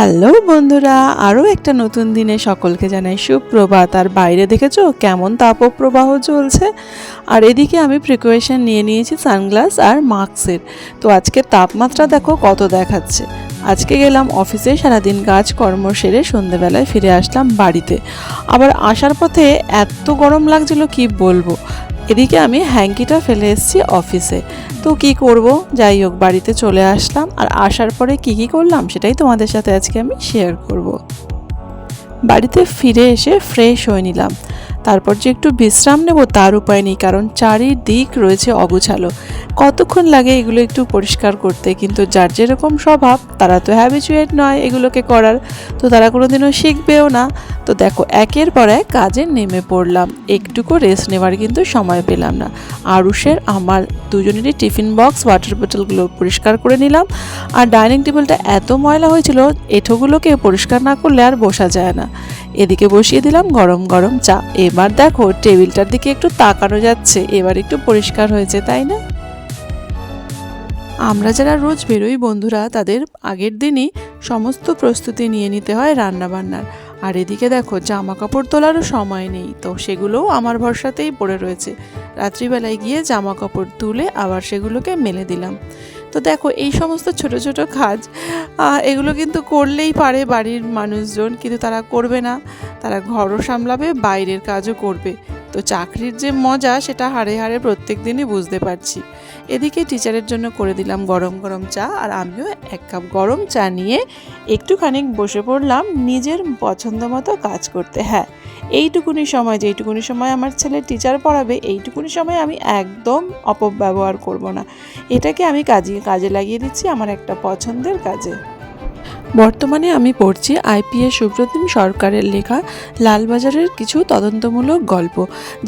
Hello বন্ধুরা, আরও একটা নতুন দিনে সকলকে জানাই সুপ্রভাত। আর বাইরে দেখেছ কেমন তাপপ্রবাহ চলছে? আর এদিকে আমি প্রিকোয়েশন নিয়ে নিয়েছি সানগ্লাস আর মাস্কের। তো আজকে তাপমাত্রা দেখো কত দেখাচ্ছে। আজকে গেলাম অফিসে, সারাদিন কাজ কর্ম সেরে সন্ধেবেলায় ফিরে আসলাম বাড়িতে। আবার আসার পথে এত গরম লাগছিল, কি বলব? এদিকে আমি হ্যাঙ্কিটা ফেলে এসেছি অফিসে। তো কি করব? যাই হোক, বাড়িতে চলে আসলাম। আর আসার পরে কি কি করলাম সেটাই তোমাদের সাথে আজকে আমি শেয়ার করব। বাড়িতে ফিরে এসে ফ্রেশ হয়ে নিলাম। তারপর যে একটু বিশ্রাম নেব তার উপায় নেই, কারণ চারিদিক রয়েছে অগুছালো। কতক্ষণ লাগে এগুলো একটু পরিষ্কার করতে? কিন্তু যার যেরকম স্বভাব, তারা তো হ্যাবিচুয়েট নয় এগুলোকে করার। তো তারা কোনোদিনও শিখবেও না। তো দেখো, একের পর এক কাজে নেমে পড়লাম। একটুকু রেস্ট নেওয়ার কিন্তু সময় পেলাম না। আরুষের, আমার দুজনেরই টিফিন বক্স ওয়াটার বোতলগুলো পরিষ্কার করে নিলাম। আর ডাইনিং টেবিলটা এত ময়লা হয়েছিল, এঁঠোগুলোকে পরিষ্কার না করলে আর বসা যায় না। এদিকে বসিয়ে দিলাম গরম গরম চা। এবার দেখো টেবিলটার দিকে একটু তাকানো যাচ্ছে। এবার একটু পরিষ্কার হয়েছে, তাই না? আমরা যারা রোজ বেরোই, বন্ধুরা, তাদের আগের দিনই সমস্ত প্রস্তুতি নিয়ে নিতে হয় রান্নাবান্নার। আর এদিকে দেখো জামা কাপড় তোলারও সময় নেই, তো সেগুলোও আমার ভরসাতেই পড়ে রয়েছে। রাত্রিবেলায় গিয়ে জামা কাপড় তুলে আবার সেগুলোকে মেলে দিলাম। তো দেখো, এই সমস্ত ছোট ছোট কাজ এগুলো কিন্তু করলেই পারে বাড়ির মানুষজন, কিন্তু তারা করবে না। তারা ঘরও সামলাবে, বাইরের কাজও করবে। তো চাকরির যে মজা, সেটা হাড়ে হাড়ে প্রত্যেক দিনই বুঝতে পারছি। এদিকে টিচারের জন্য করে দিলাম গরম গরম চা, আর আমিও এক কাপ গরম চা নিয়ে একটুখানি বসে পড়লাম নিজের পছন্দ মতো কাজ করতে। হ্যাঁ এইটুকুনি সময়, যেইটুকুনি সময় আমার ছেলে টিচার পড়াবে, এইটুকুনি সময় আমি একদম অপব্যবহার করব না। এটাকে আমি কাজে কাজে লাগিয়ে দিচ্ছি আমার একটা পছন্দের কাজে। বর্তমানে আমি পড়ছি আইপিএস সুপ্রতিম সরকারের লেখা লালবাজারের কিছু তদন্তমূলক গল্প।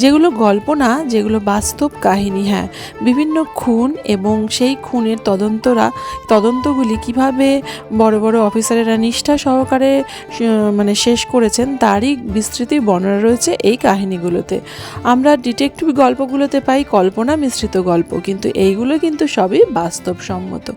যেগুলো গল্প না, যেগুলো বাস্তব কাহিনী হ্যাঁ। বিভিন্ন খুন এবং সেই খুনের তদন্তরা, তদন্তগুলি কীভাবে বড় বড় অফিসারেরা নিষ্ঠা সহকারে মানে শেষ করেছেন তারই বিস্তৃতি বর্ণনা রয়েছে এই কাহিনীগুলোতে। আমরা ডিটেকটিভ গল্পগুলোতে পাই কল্পনা মিশ্রিত গল্প, কিন্তু এইগুলো কিন্তু সবই বাস্তবসম্মত।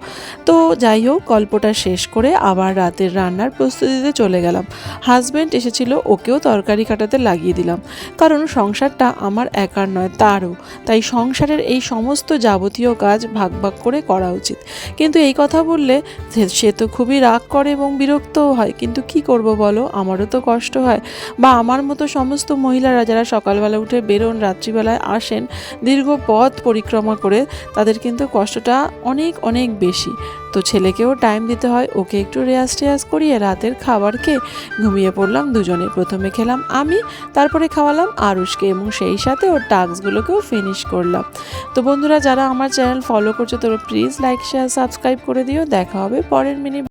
তো যাই হোক, গল্পটা শেষ করে আবার রাতের রান্নার প্রস্তুতিতে চলে গেলাম। হাজব্যান্ড এসেছিল, ওকেও তরকারি কাটাতে লাগিয়ে দিলাম। কারণ সংসারটা আমার একার নয়, তারও। তাই সংসারের এই সমস্ত যাবতীয় কাজ ভাগ ভাগ করে করা উচিত। কিন্তু এই কথা বললে সে- তো খুবই রাগ করে এবং বিরক্তও হয়। কিন্তু কি করব বলো? আমারও তো কষ্ট হয়। বা আমার মতো সমস্ত মহিলারা যারা সকালবেলা উঠে বেরোন, রাত্রিবেলায় আসেন, দীর্ঘ পথ পরিক্রমা করে, তাদের কিন্তু কষ্টটা অনেক অনেক বেশি। তো ছেলেকেও টাইম দিতে হয়। ওকে একটু রেয়াজ টেয়াজ করিয়ে রাতের খাবার খেয়ে ঘুমিয়ে পড়লাম দুজনে। প্রথমে খেলাম আমি, তারপরে খাওয়ালাম আরুষকে এবং সেই সাথে ওর টাস্কগুলোকেও ফিনিশ করলাম। তো বন্ধুরা, যারা আমার চ্যানেল ফলো করছ তোরা প্লিজ লাইক শেয়ার সাবস্ক্রাইব করে দিও। দেখা হবে পরের মিনিট